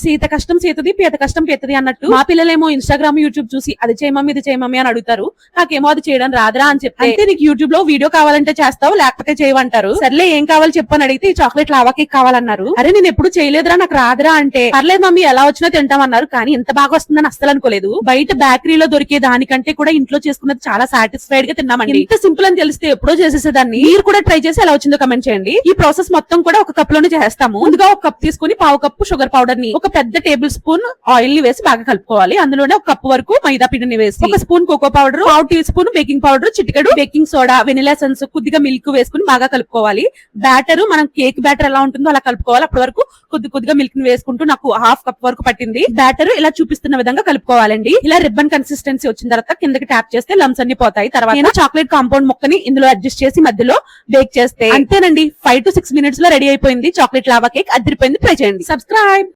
సీత కష్టం సీతది పీత కష్టం పీతది అన్నట్టు మా పిల్లలేమో ఇన్స్టాగ్రామ్ యూట్యూబ్ చూసి అది చేయమమ్మ ఇది చేయమమ్మి అని అడుగుతారు. నాకేమో అది చేయడం రాదురా అని చెప్తే అయితే నీకు యూట్యూబ్లో వీడియో కావాలంటే చేస్తావు లేకపోతే చేయమంటారు? సర్లే ఏం కావాలి చెప్పని అడిగితే ఈ చాక్లెట్ లావా కేక్ కావాలన్నారు. అరే నేను ఎప్పుడు చేయలేదురా నాకు రాదురా అంటే పర్లేదు మమ్మీ ఎలా వచ్చినా తింటామన్నారు కానీ ఇంత బాగా వస్తుందని అస్సలు అనుకోలేదు. బయట బేకరీలో దొరికే దానికంటే కూడా ఇంట్లో చేసుకున్నది చాలా సాటిస్ఫైడ్గా తిన్నామండి. ఇంత సింపుల్ అని తెలిస్తే ఎప్పుడో చేసేసేదాన్ని. మీరు కూడా ట్రై చేసి ఎలా వచ్చిందో కమెంట్ చేయండి. ఈ ప్రాసెస్ మొత్తం కూడా ఒక కప్లోనే చేస్తాము ముందుగా ఒక కప్ తీసుకుని పావు కప్పు షుగర్ పౌడర్ని ఒక పెద్ద టేబుల్ స్పూన్ ఆయిల్ని వేసి బాగా కలుపుకోవాలి. అందులోనే ఒక కప్పు వరకు మైదా పిండిని వేసి ఒక స్పూన్ కోకో పౌడర్ పావు టీ స్పూన్ బేకింగ్ పౌడర్ చిటికెడు బేకింగ్ సోడా వెనిలా సెన్స్ కొద్దిగా మిల్క్ వేసుకుని బాగా కలుపుకోవాలి. బ్యాటర్ మనం కేక్ బ్యాటర్ ఎలా ఉంటుందో అలా కలుపుకోవాలి. అప్పటి వరకు కొద్ది కొద్దిగా మిల్క్ని వేసుకుంటూ నాకు హాఫ్ కప్ వరకు పట్టింది. బ్యాటర్ ఇలా చూపిస్తున్న విధంగా కలుపుకోవాలండి. ఇలా రిబ్బన్ కన్సిస్టెన్సీ వచ్చిన తర్వాత కిందకి ట్యాప్ చేస్తే లమ్స్ అన్ని పోతాయి. తర్వాత నేను చాక్లెట్ కాంపౌండ్ ముక్కని ఇందులో అడ్జస్ట్ చేసి మధ్యలో బేక్ చేస్తే అంతేనండి. ఫైవ్ టు సిక్స్ మినిట్స్లో రెడీ అయిపోయింది. చాక్లెట్ లావా కేక్ అదిరిపోయింది. ట్రై చేయండి. సబ్స్క్రైబ్.